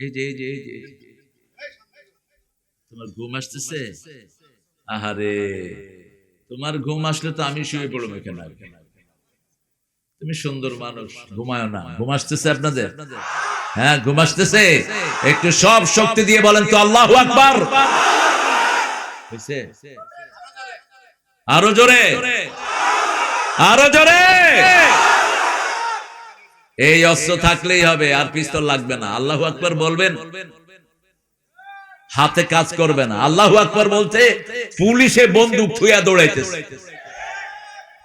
এই যে এই যে এই যে তোমার ঘুম আসতেছে? আহারে, তোমার ঘুম আসলে তো আমি শুয়ে পড়ব এখানে তুমি সুন্দর মানুষ ঘুমায় না। ঘুম আসতেছে আপনাদের? হ্যাঁ ঘুম আসতেছে। একটু সব শক্তি দিয়ে বলেন তো আল্লাহ আকবার? আরও জোরে। আরও জোরে। এই অস্ত্র থাকলেই হবে, আর পিস্তল লাগবে না। আল্লাহ আকবার বলবেন, হাতে কাজ করবে না। আল্লাহ আকবার বলতে পুলিশে বন্দুক থুয়া দৌড়াইতেছে।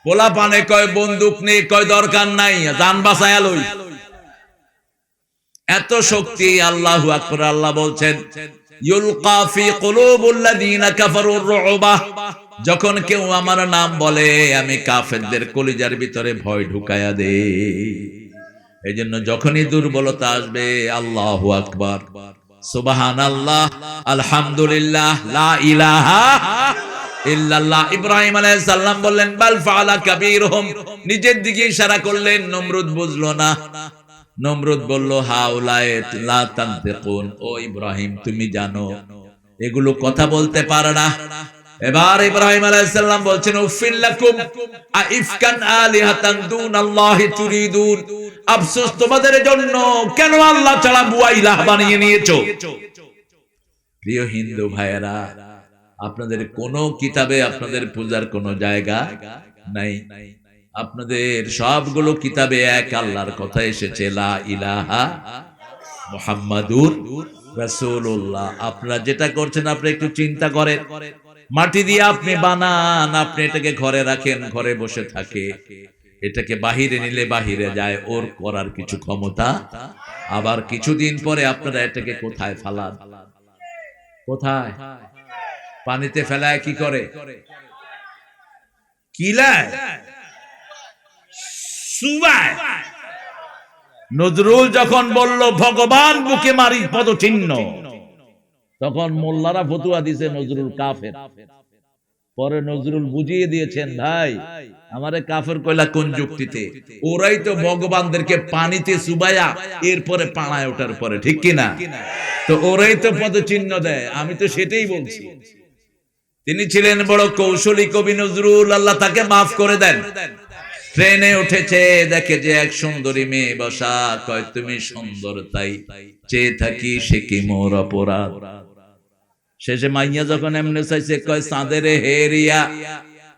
পোলা পানে কয় বন্দুক নেই, কয় দরকার নাই, যান বাসায় লই। এত শক্তি, আল্লাহ আকবর, আল্লাহ বলছেন যখন কেউ আমার নাম বলে, আমি কাফেরদের কলিজার ভিতরে ভয় ঢুকায়া দে এই জন্য যখনই দুর্বলতা আসবে, আল্লাহু আকবার। সুবহানাল্লাহ, আলহামদুলিল্লাহ, লা ইলাহা ইল্লাল্লাহ। ইব্রাহিম বললেন নিজের দিকে ইশারা করলেন, নমরুদ বুঝলো না। নমরুদ বলল হাউলায়ে লা ও ইব্রাহিম, তুমি জানো, এগুলো কথা বলতে পারে না। এবার ইব্রাহিম আলাইহিস সালাম বলছেন উফিল্লাকুম আইফকান আলিহাতান দুনাল্লাহি তুরিদুন। আফসোস তোমাদের জন্য, কেন আল্লাহ ছাড়া বুয়া ইলাহ বানিয়ে নিয়েছো? প্রিয় হিন্দু ভাইয়েরা, আপনাদের কোন কিতাবে আপনাদের পূজার কোন জায়গা নাই। আপনাদের সবগুলো কিতাবে এক আল্লাহর কথা এসেছে, লা ইলাহা মুহাম্মাদুর রাসূলুল্লাহ। আপনারা যেটা করছেন, আপনি একটু চিন্তা করেন। মাটি দিয়ে আপনি বানান আপনি এটাকে ঘরে রাখেন ঘরে বসে থাকে। এটাকে বাহিরে নিলে বাহিরে যায় ওর করার কিছু ক্ষমতা। আবার কিছুদিন পরে আপনারা এটাকে কোথায় ফালান? কোথায়? পানিতে ফেলায় কি করে? কিলায়? সুবায়। নজরুল যখন বলল ভগবান বুকে মারি পদচিহ্ন। তখন মোল্লারা ফতুয়া দিছে নজরুল কাফের। পরে নজরুল বুঝিয়ে দিয়েছেন, ভাই, আমারে কাফের কইলা কোন যুক্তিতে? ওরাই তো ভগবানদেরকে পানিতে সুবায়া এরপরে পাড়ায় ওঠার পরে, ঠিক কিনা তো ওরাই তো পদচিহ্ন দেয়, আমি তো সেটাই বলছি। তিনি ছিলেন বড় কৌশলী কবি নজরুল, আল্লাহ তাকে মাফ করে দেন। ট্রেনে উঠেছে, দেখে যে এক সুন্দরী মেয়ে বসা, কয়, তুমি সুন্দর, তাই চেয়ে থাকি সে কি মোর অপরাধ? শেষে মাইয়া যখন এমনি চাইছে, কয়, চাঁদের হেরিয়া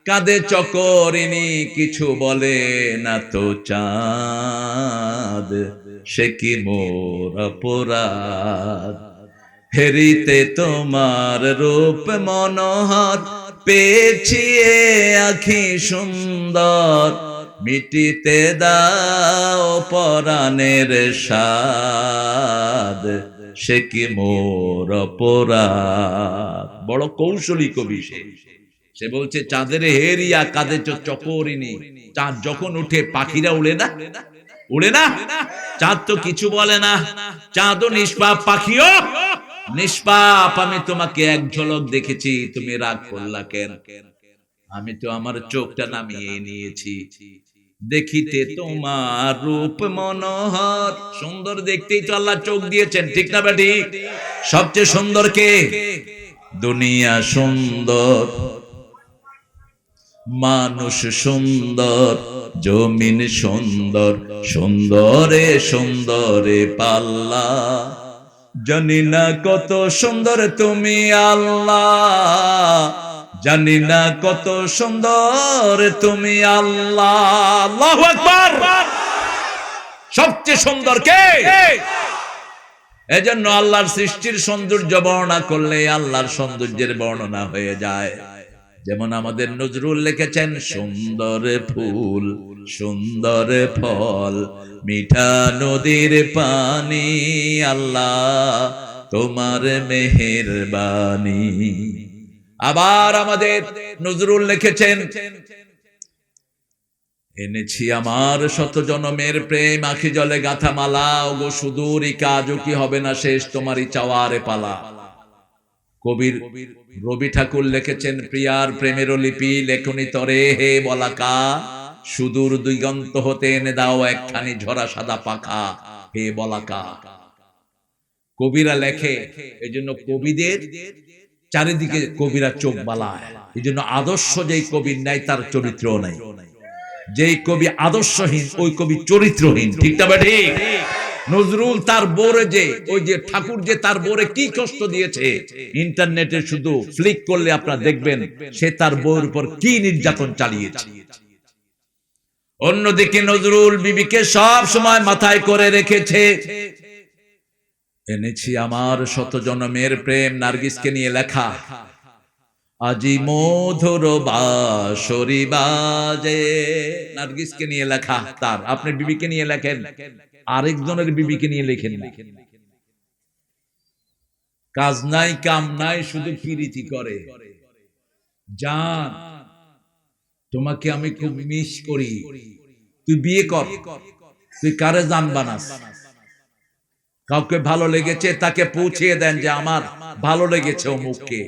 কাঁদে চকরিনি কিছু বলে না তো চাঁদ, সে কি মোর অপরাধ? হেরিতে তোমার রূপ মনোহর পেয়েছি আখি সুন্দর, মিটিতে দাও পরাণের সাদ সে কি মোর অপরাধ? বড় কৌশলী কবি সে। বলছে, চাঁদের হেরিয়া কাঁদে চকরিনি চাঁদ যখন উঠে পাখিরা উড়ে না? উড়ে না? চাঁদ তো কিছু বলে না। চাঁদও নিষ্পাপ পাখিও। নিষ্পাপ, আমি তোমাকে এক ঝলক দেখেছি, তুমি রাগ করলা কেন? আমি তো আমার চোখটা নামিয়ে নিয়েছি। দেখিতে তোমার রূপ মনোহর। সুন্দর দেখতেই তো আল্লাহ চোখ দিয়েছেন ঠিক না বেটি? সবচেয়ে সুন্দর কে? দুনিয়া সুন্দর মানুষ সুন্দর জমিন সুন্দর সুন্দরে সুন্দরে পাল্লা। জানি না কত সুন্দর তুমি আল্লাহ। জানি না কত সুন্দর তুমি আল্লাহ। সবচেয়ে সুন্দর কে? এজন্য আল্লাহর সৃষ্টির সৌন্দর্য বর্ণনা করলে আল্লাহর সৌন্দর্যের বর্ণনা হয়ে যায়। যেমন আমাদের নজরুল লিখেছেন, সুন্দর ফুল, সুন্দর ফল, মিঠা নদীর পানি, আল্লাহ তোমার মেহেরবানি। আবার আমাদের নজরুল লিখেছেন, এনেছি আমার শত জনমের প্রেম, আখি জলে গাথা মালা, ওগো সুদূরই কাজও কি হবে না শেষ, তোমারই চাওয়ারে পালা। কবির রবি ঠাকুর লিখেছেন, প্রিয়ার প্রেমের লিপি, লেখনি তরে হে বলাকা, সুদূর দিগন্ত হতে এনে দাও একখানি ঝরা সাদা পাখা, হে বলাকা। কবিরা লেখে এই জন্য কবিদের চারিদিকে কবিরা চোখ বালায়। এই জন্য আদর্শ যেই কবির নাই তার চরিত্র নাই। যেই কবি আদর্শহীন ওই কবি চরিত্রহীন। ঠিক না ঠিক। নজরুল তার বোরে যে ওই যে ঠাকুর যে তার বোরে কি কষ্ট দিয়েছে। ইন্টারনেটে শুধু ফ্লিক করলে আপনারা দেখবেন সে তার বউর উপর কি নির্যাতন চালিয়েছে। অন্যদিকে নজরুল বিবিকে সব সময় মাথায় করে রেখেছে। এনেছি আমার শত জনমের প্রেম নার্গিসকে নিয়ে লেখা। আজি মধুর বাসরি বাজে, নার্গিসকে নিয়ে লেখা তার। আপনি বিবিকে নিয়ে লেখেন, আরেকজনের বিবিকে নিয়ে লেখেন কাজ নাই, কাম নাই, শুধু পিরিতি করে। জান, তোমাকে আমি খুব মিস করি। তুই বিয়ে কর। তুই কারে জান বানাস? কাউকে ভালো লেগেছে, তাকে পৌঁছিয়ে দেন যে আমার ভালো লেগেছে অমুককে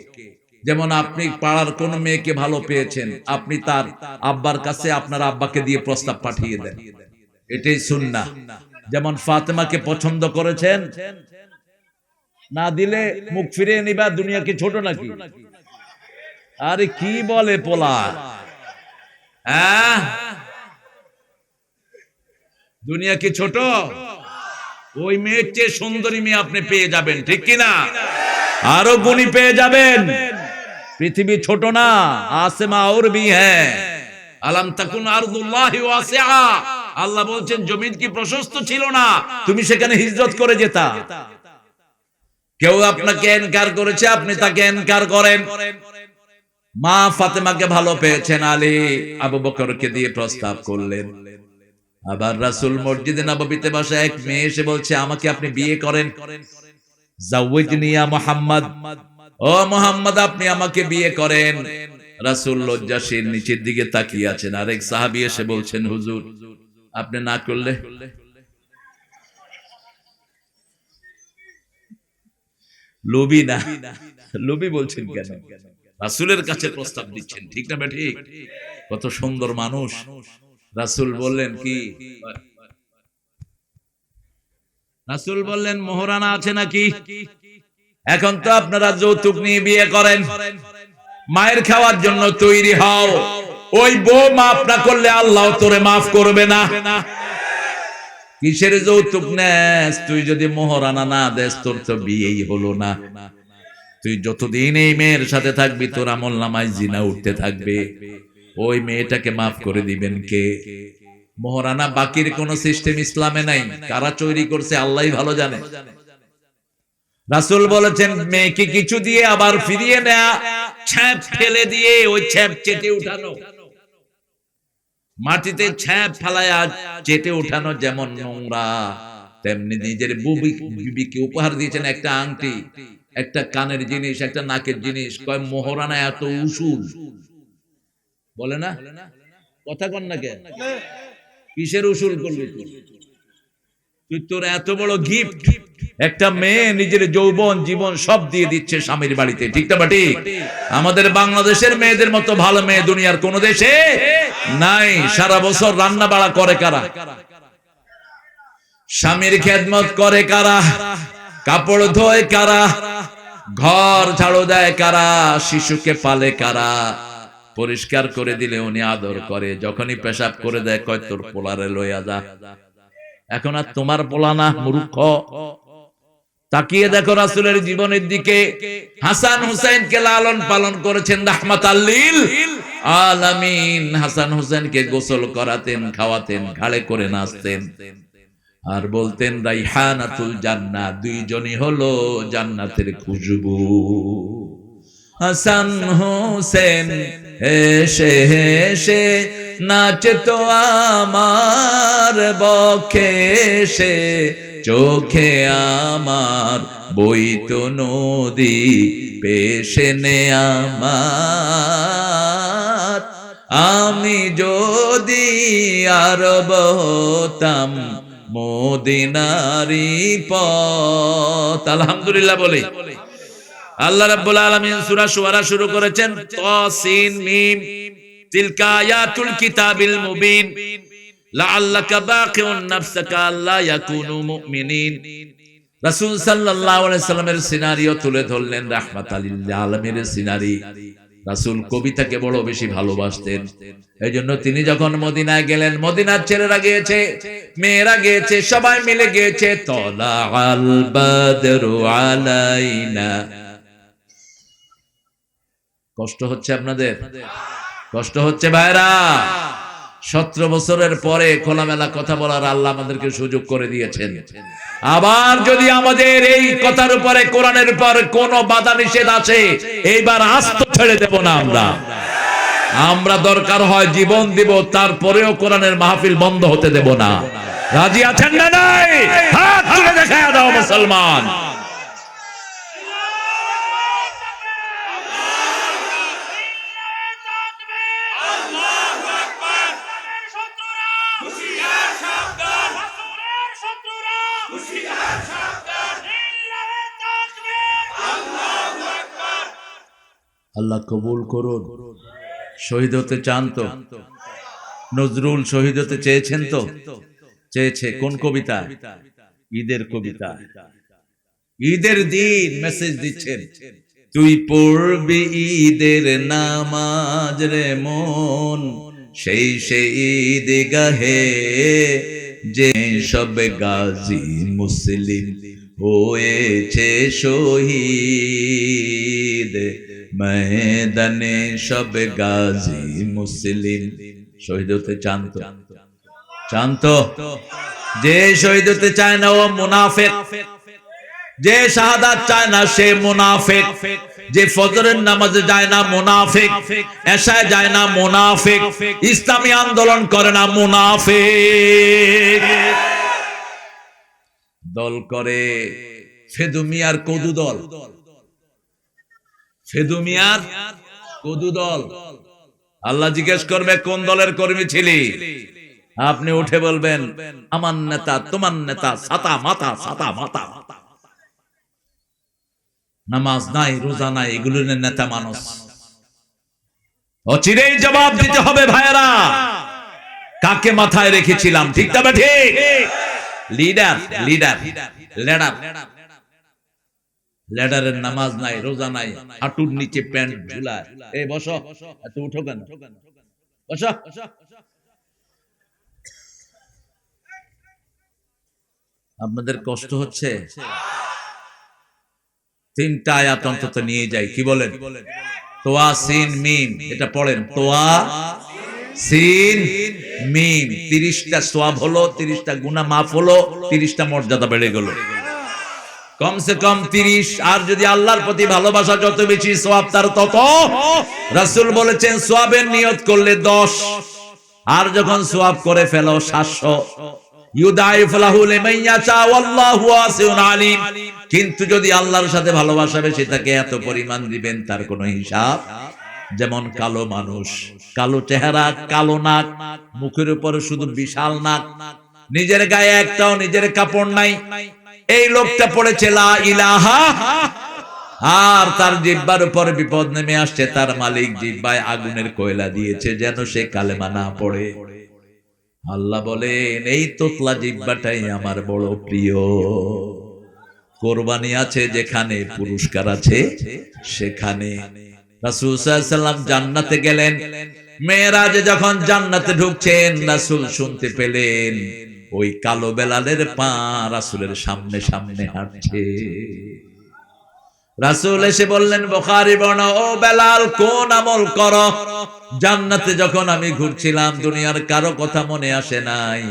যেমন আপনি পাড়ার কোন মেয়েকে ভালো পেয়েছেন, আপনি তার আব্বার কাছে আপনার আব্বাকে দিয়ে প্রস্তাব পাঠিয়ে দেন। এটাই শুননা যেমন ফাতেমাকে পছন্দ করেছেন, না দিলে মুখ ফিরিয়ে নিবা, দুনিয়া কি ছোট নাকি? আরে কি বলে পোলা? হ্যাঁ? দুনিয়া কি ছোট? ওই মেয়ের চেয়ে সুন্দরী মেয়ে আপনি পেয়ে যাবেন, ঠিক কিনা? আরও গুণী পেয়ে যাবেন। পৃথিবী ছোট না আসেমা ওর বি হ্যাঁ আলাম তাকুন ওয়াসিআ। আল্লাহ বলছেন, জমিন কি প্রশস্ত ছিল না? তুমি সেখানে হিজরত করে যেতা। কেউ আপনাকে এনকার করেছে, আপনি তাকে এনকার করেন। মা ফাতেমাকে ভালো পেয়েছেন আলী। আবু বকরকে দিয়ে প্রস্তাব করলেন। আবার রাসুল মসজিদে নববীতে বসে এক মেয়ে এসে বলছে, আমাকে আপনি বিয়ে করেন। মোহাম্মদ। ও মোহাম্মদ, আপনি আমাকে বিয়ে করেন। রাসুল লজ্জাশীল নিচের দিকে তাকিয়ে আছেন। আরেক সাহাবি এসে বলছেন, হুজুর, আপনি না করলে? লোভি না। লোভি বলছেন কেন? রাসুলের কাছে প্রস্তাব দিচ্ছেন। ঠিক না ঠিক? কত সুন্দর মানুষ। রাসুল বললেন কি? রাসুল বললেন, মোহরানা আছে নাকি? এখন তো আপনারা যৌতুক নিয়ে বিয়ে করেন। মায়ের খাওয়ার জন্য তৈরি হও। ওই বউ মাফ না করলে আল্লাহ তোরে মাফ করবে না। কিসের যৌতুক নেস? তুই যদি মোহরানা না দেস, তোর তো বিয়েই হলো না। তুই যতদিন এই মেয়ের সাথে থাকবি, তোর আমল নামায় জিনা উঠতে থাকবে। ওই মেয়েটাকে মাফ করে দিবেন কে? মোহরানা, বাকির কোন সিস্টেম ইসলামে নাই। কারা তৈরি করছে আল্লাহ ভালো জানে। রাসুল বলেছেন, মেয়েকে কিছু দিয়ে আবার ফিরিয়ে নেয়া ছ্যাপ ফেলে দিয়ে ওই ছ্যাপ চেটে উঠানো। মাটিতে ছ্যাপ ফেলায়া চেটে উঠানো যেমন নোংরা, তেমনি নিজের বুবি, বিবিকে উপহার দিয়েছেন একটা আংটি, একটা কানের জিনিস, একটা নাকের জিনিস। কয়, মোহরানা, এত উসুল। বলে না? কথা কন না কেন? কিসের উসুল করলি তুই? তোর এত বড় গিফট একটা মেয়ে নিজের যৌবন জীবন সব দিয়ে দিচ্ছে স্বামীর বাড়িতে ঠিক না ঠিক আমাদের বাংলাদেশের মেয়েদের মতো ভালো মেয়ে দুনিয়ার কোন দেশে নাই। সারা বছর রান্না বাড়া করে কারা? স্বামীর খেদমত করে কারা? কাপড় ধোয় কারা? ঘর ঝাড়ু দেয় কারা? শিশুকে পালে কারা? পরিষ্কার করে দিলে উনি আদর করে, যখনই পেশাব করে দেয় কয়, তোর পোলারে লইয়া যা। এখন আর তোমার পোলা না, মূর্খ। তাকিয়ে দেখো রাসুলের জীবনের দিকে হাসান হুসাইনকে লালন পালন করেছেন রাহমাত আল্লিল আলামিন। হাসান হুসেনকে গোসল করাতেন, খাওয়াতেন, ঘাড়ে করে নাচতেন। আর বলতেন, রাইহানাতুল জান্নাত দুইজনই হলো জান্নাতের খুশবু। হাসান হোসেন এসে এসে নাচতো আমার বক্ষে সে। চোখে আমার বই বইত নদী পেশে নে আমার। আমি যদি আরব হতাম মদিনারি পথ। আলহামদুলিল্লাহ বলে। আল্লাহ রাব্বুল আলামিন সূরা শুআরা শুরু করেছেন, তাসিন মিম, তিলকা আয়াতুল কিতাবিল মুবিন, লাআল্লাকা বাকিউন নাফসাকা আল্লা ইয়াকুনু মুমিনিন। রাসূল সাল্লাল্লাহু আলাইহি সাল্লামের সিনারিও তুলে ধরলেন রাহমাত আলিল আলমের সিনারি। রাসূল কবিতাকে বড় বেশি ভালোবাসতেন। এই জন্য তিনি যখন মদিনায় গেলেন, মদিনার ছেলেরা গিয়েছে, মেয়েরা গিয়েছে, সবাই মিলে গিয়েছে তলা আল বাদরু আলাইনা। কষ্ট হচ্ছে আপনাদের? কষ্ট হচ্ছে ভাইরা সতেরো বছরের পরে খোলামেলা কথা বলার আল্লাহ আমাদেরকে সুযোগ করে দিয়েছেন। আবার যদি আমাদের এই কথার উপরে কোরআনের উপর কোন বাধা নিষেধ আছে, এইবার আস্ত ছেড়ে দেব না আমরা। আমরা দরকার হয় জীবন দিব, তারপরেও কোরআনের মাহফিল বন্ধ হতে দেব না। রাজি আছেন না নাই? হাত তুলে দেখায় দাও মুসলমান। আল্লাহ কবুল করুন। শহীদ হতে চান তো? নজরুল শহীদ হতে চেয়েছেন তো? চেয়েছে। কোন কবিতা? ঈদের কবিতা। ঈদের দিন মেসেজ দিচ্ছেন। তুই পড়বি ঈদের নামাজ রে মন, সেই সেই ঈদ গাহে যে সব গাজী মুসলিম হয়েছে শহীদ। ময়দানে সব গাজী মুসলিম। শহীদ হতে চান তো? চান তো? যে শহীদ হতে চায় না ও মুনাফেক। যে শাহাদাত চায় না সে মুনাফেক। যে ফজরের নামাজে যায় না মুনাফেক। এশায় যায় না মুনাফেক। ইসলামী আন্দোলন করে না মুনাফেক। দল করে ফেদুমিয়ার কদু দল। ফেদুমিয়ার কদু দল। আল্লাহ জিজ্ঞেস করবে, কোন দলের কর্মী ছিলি? আপনি উঠে বলবেন, আমার নেতা, তোমার নেতা, সাতা মাতা সাতা মাতা। নামাজ নাই, রোজা নাই, এগুলো নেতা মানুষ। অচিরেই জবাব দিতে হবে ভাইয়েরা। কাকে মাথায় রেখেছিলাম? ঠিক তবে ঠিক? Leader leader, ladder. লেডারের নামাজ নাই, রোজা নাই, হাঁটুর নিচে প্যান্ট ঝুলায়। এই বসো এত উঠো কেন? বসো। আপনাদের কষ্ট হচ্ছে? তিনটা আয়াত অন্তত নিয়ে যাই, কি বলেন? তোয়া, সিন, মিম, এটা পড়েন। তোয়া, সিন, মিম, তিরিশটা সোয়াব হলো, তিরিশটা গুনা মাফ হলো, তিরিশটা মর্যাদা বেড়ে গেল। কমসে কম তিরিশ, আর যদি আল্লাহর প্রতি ভালোবাসা যত বেশি সোয়াব তার তত। রাসুল বলেছেন সোয়াবের নিয়ত করলে দশ, আর যখন সোয়াব করে ফেলো সাতশো। কিন্তু যদি আল্লাহর সাথে ভালোবাসা বেশি তাকে এত পরিমাণ দিবেন, তার কোনো হিসাব? যেমন কালো মানুষ, কালো চেহারা, কালো নাক, মুখের উপরে শুধু বিশাল নাক। নিজের গায়ে একটাও নিজের কাপড় নাই। এই লোকটা পড়েছে ইলাহা। আর তার জিব্বার উপর বিপদ নেমে আসছে, তার মালিক জিব্বায় আগুনের কয়লা দিয়েছে যেন সে কালেমা না পড়ে। আল্লাহ বলেন, এই তোতলা জিব্বাটাই আমার বড় প্রিয়। কোরবানি আছে যেখানে, পুরস্কার আছে সেখানে। রাসূল সাল্লাম জান্নাতে গেলেন। মেয়েরাজ যখন জান্নাতে ঢুকছেন, রাসূল শুনতে পেলেন। ওই কালো বেলালের পা রাসূলের সামনে সামনে হাঁটছে। রাসূল এসে বললেন, বুখারী বর্ণ, ও বেলাল, কোন আমল কর? জান্নাতে যখন আমি ঘুরছিলাম, দুনিয়ার কারও কথা মনে আসে নাই।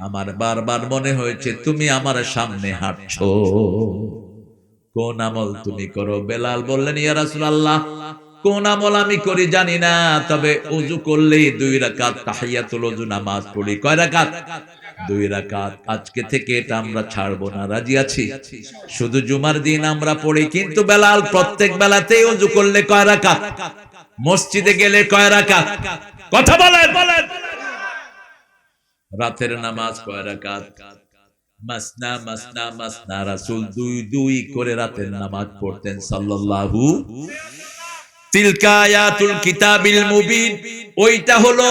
আমার বারবার মনে হয়েছে, তুমি আমার সামনে হাঁটছো। কোন আমল তুমি করো? বেলাল বললেন, ইয়া রাসূলুল্লাহ, কোন আমল আমি করি জানি না, তবে উজু করলেই দুই রাকাত তাহিয়াতুল ওযু নামাজ পড়ি। কয় রাকাত? দুই রাকাত, আজকে থেকে এটা আমরা ছাড়বো না। রাজি আছি? শুধু জুমার দিন আমরা পড়ি, কিন্তু বেলাল প্রত্যেক বেলাতেই উজু করলে কয় রাকাত? মসজিদে গেলে কয় রাকাত? কথা বলেন। বলেন রাতের নামাজ কয় রাকাত? মাসনা মাসনা মাসনা, রাসূল দুই দুই করে রাতের নামাজ পড়তেন সাল্লাল্লাহু তিলকা কিতাবিল মুবিন। ওইটা হলো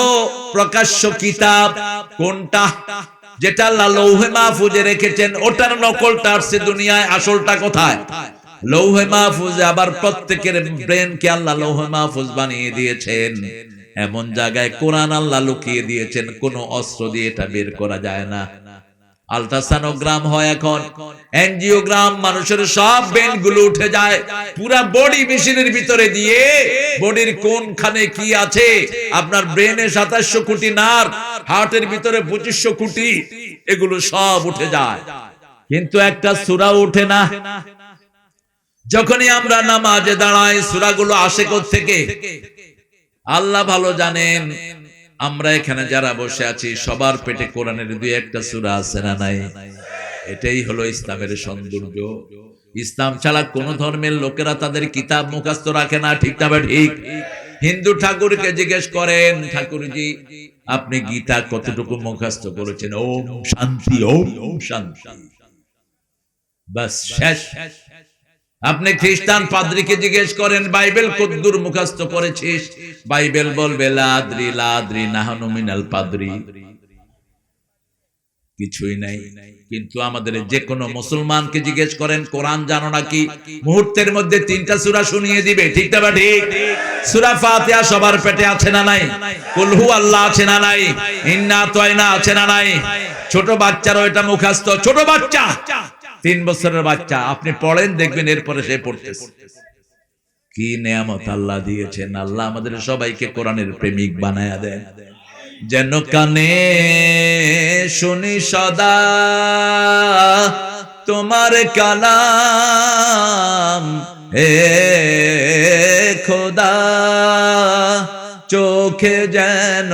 প্রকাশ্য কিতাব। কোনটা? যেটা আল্লাহ লৌহে মাহফুজে রেখেছেন, ওটার নকলটা আসছে দুনিয়ায়, আসলটা কোথায়? লৌহে মাহফুজে আবার প্রত্যেকের ব্রেনকে আল্লাহ লৌহে মাহফুজ বানিয়ে দিয়েছেন। এমন জায়গায় কোরআন আল্লাহ লুকিয়ে দিয়েছেন, কোনো অস্ত্র দিয়ে এটা বের করা যায় না। আলট্রাসানোগ্রাম হয় এখন। এনজিওগ্রাম মানুষের সব বেনগুলো উঠে যায়। পুরা বডি মেশিনের ভিতরে দিয়ে বডির কোনখানে কি আছে? আপনার ব্রেনে সাতাশশো কোটি নার, হার্টের ভিতরে পঁচিশশো কোটি, এগুলো সব উঠে যায়। কিন্তু একটা সুরা উঠে না। যখনই আমরা নামাজে দাঁড়াই, সুরাগুলো আসে থেকে আল্লাহ ভালো জানেন। আমরা এখানে যারা বসে আছি, সবার পেটে কোরআনের দুই একটা সুরা আছে না নাই? এটাই হলো ইসলামের সৌন্দর্য। ইসলাম ছাড়া কোন ধর্মের লোকেরা তাদের কিতাব মুখস্থ রাখে না, ঠিক না ঠিক? হিন্দু ঠাকুরকে জিজ্ঞেস করেন, ঠাকুরজি, আপনি গীতা কতটুকু মুখস্থ করেছেন? ওম শান্তি ওম শান্তি। বাস শেষ। আপনি খ্রিস্টান পাদ্রীকে জিজ্ঞেস করেন বাইবেল কদ্দুর মুখস্থ করেছিস? বাইবেল বলবে লাদ্রি লাদ্রি নাহানু মিনাল পাদ্রি। কিছুই নাই। কিন্তু আমাদের যে কোনো মুসলমানকে জিজ্ঞেস করেন কোরআন জানো নাকি? মুহূর্তের মধ্যে তিনটা সূরা শুনিয়ে দিবে ঠিক না বা ঠিক? সূরা ফাতিহা সবার পেটে আছে না নাই? কুলহু আল্লাহ আছে না নাই? ইন্না তয়না আছে না নাই। ছোট বাচ্চারও এটা মুখস্থ। ছোট বাচ্চা! তিন বছরের বাচ্চা, আপনি পড়েন, দেখবেন এরপরে সে পড়তেছে। কি নেয়ামত আল্লাহ দিয়েছেন। আল্লাহ আমাদের সবাইকে কোরআনের প্রেমিক বানায়া দেন। যেন কানে শুনি সদা তোমার কালাম। হে খোদা, চোখে যেন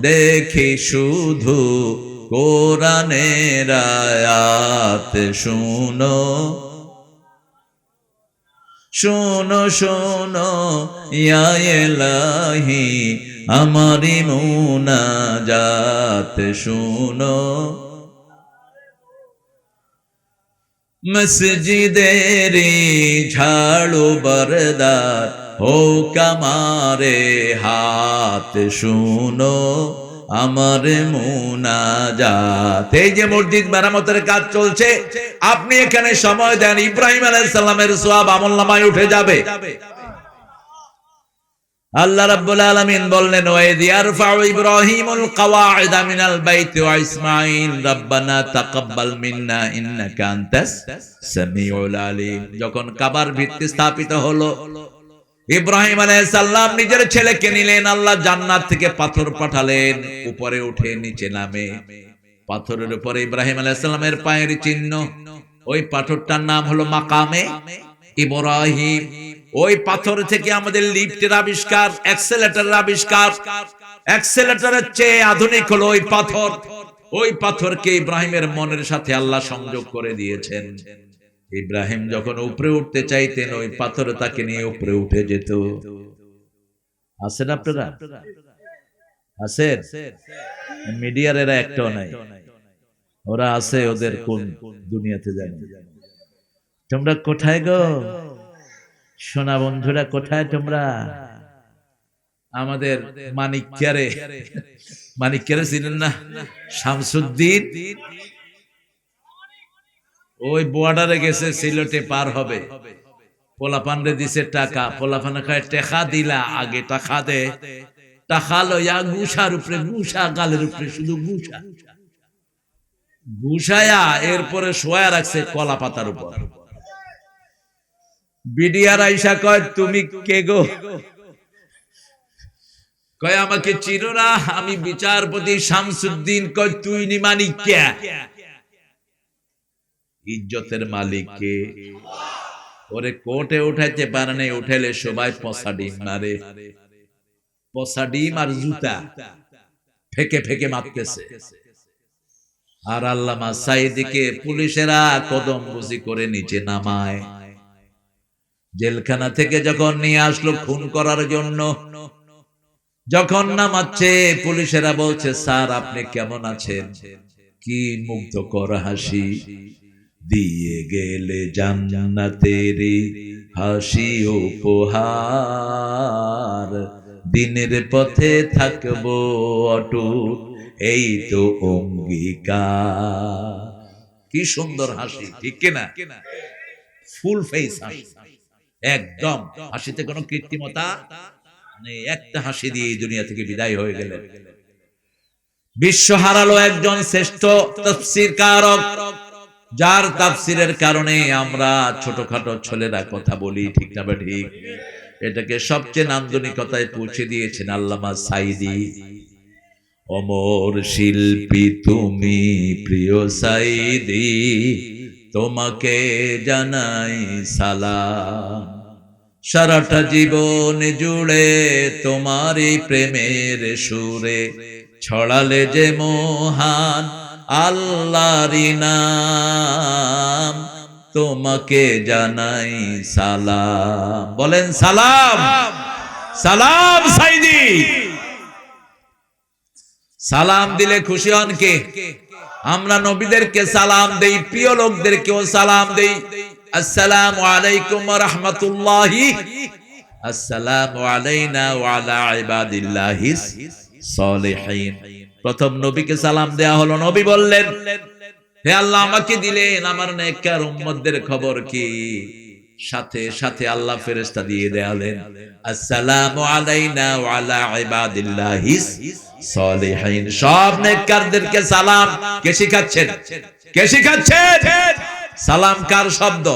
দেখি শুধু কোরআনের আয়াত শুনো। শোনো শোনো, ইয়া এলাহি আমারি মুনাজাত শোনো। মসজিদেরি ঝাড়ু বরদার হো কামারে হাত শুনো। আমার মুনাজাত। এই যে মসজিদ মেরামতের কাজ চলছে, আপনি এখানে সময় দেন, ইব্রাহিম আলাইহিস সালামের সোয়াব আমলনামায় উঠে যাবে। আল্লাহ রাব্বুল আলামিন বললেন ইব্রাহিমুল মিনাল ওয়া ইসমাঈল, রাব্বানা তাকাব্বাল মিন্না ইন্নাকা আনতাস সামিউল যখন কাবার ভিত্তি স্থাপিত হলো ইব্রাহিম আলাইহিস সালাম নিজের ছেলেকে নিলেন, আল্লাহ জান্নাত থেকে পাথর পাঠালেন, উপরে উঠে নিচে নামে। পাথরের উপরে ইব্রাহিম আলাইহিস সালামের পায়ের চিহ্ন। ওই পাথরটার নাম হলো মাকামে ইব্রাহিম। ওই পাথর থেকে আমাদের লিফটের আবিষ্কার, অ্যাক্সেলেটরের আবিষ্কার। অ্যাক্সেলেটরের চেয়ে আধুনিক হলো ওই পাথর। ওই পাথরকে ইব্রাহিমের মনের সাথে আল্লাহ সংযোগ করে দিয়েছেন। ইব্রাহিম যখন উপরে উঠতে চাইতেন, ওই পাথর তাকে নিয়ে উপরে উঠে যেত। আছেন আপনারা? আছেন? মিডিয়ার এরা একটাও নাই। ওরা আছে ওদের কোন দুনিয়াতে জানি। তোমরা কোথায় গো? সোনা বন্ধুরা, কোথায় তোমরা? আমাদের মানিক কেয়ারে। মানিক কেয়ারে ছিলেন না? শামসুদ্দিন? ওই বর্ডারে গেছে, সিলেটে পার হবে। পোলাপানরে দিছে টাকা, পোলাপানে কয় টেকা দিলা, আগে টাকা দে। টাকা লইয়া গুসার উপরে, গুসা গালের উপরে, শুধু গুসা। গুসায়া এরপরে শোয়া রাখছে কলা পাতার উপর। বিডিআর আইসা কয়, তুমি কে গো? কয়, আমাকে চিনো না, আমি বিচারপতি শামসুদ্দিন। কয়, তুই নিমানি কে ইজ্জতের মালিককে। ওরে কোর্টে উঠাইতে পারে নাই, উঠাইলে সবাই পচা ডিম মারে। পচা ডিম আর জুতা ফেকে ফেকে মারতেছে। আর আল্লামা সাইদিকে পুলিশেরা কদম বুঝি করে নিচে নামায়। জেলখানা থেকে যখন নিয়ে আসলো খুন করার জন্য, যখন নামাচ্ছে, পুলিশেরা বলছে, স্যার, আপনি কেমন আছেন? কি মুগ্ধ কর হাসি। দিয়ে গেলে জান্নাতেরি হাসি উপহার। দিনের পথে থাকব অটুট, এই তো অঙ্গীকার। কি সুন্দর হাসি, ঠিক কিনা ফুল ফেস হাসি। একদম হাসিতে কোনো কৃত্রিমতা নেই। একটা হাসি দিয়ে দুনিয়া থেকে বিদায় হয়ে গেলেন বিশ্ব হারালো একজন শ্রেষ্ঠ তফসির কারক যার তাফসিরের কারণে আমরা ছোটখাটো ছেলেরা কথা বলি, ঠিক না ঠিক? এটাকে সবচেয়ে নান্দনিকতায় পৌঁছে দিয়েছেন আল্লামা সাইদি। অমর শিল্পী তুমি, প্রিয় সাইদি, তোমাকে জানাই সালাম। সারাটা জীবন জুড়ে তোমারই প্রেমের সুরে ছড়ালে যে মহান আল্লাহরি নাম তোমাকে জানাই সালাম। বলেন সালাম। সালাম, সাইদি। সালাম দিলে খুশি হন কে? আমরা নবীদেরকে সালাম দেই, প্রিয় লোকদেরকেও সালাম দেই। আসসালামু আলাইকুম রাহমাতুল্লাহি। আসসালামু আলাইনা ওয়া আলা ইবাদিল্লাহিস সলিহিন। প্রথম নবীকে সালাম দেয়া হলো, নবী বললেন, হে আল্লাহ, আমাকে দিলেন, আমার নেককার উম্মতদের খবর কি? সাথে সাথে আল্লাহ ফেরেশতা দিয়ে দেয়ালেন, আসসালামু আলাইনা ওয়া আলা ইবাদিল্লাহিস সলিহিন সব নেককারদেরকে সালাম। কে শিখাচ্ছেন? কে শিখাচ্ছেন? সালাম কার শব্দ?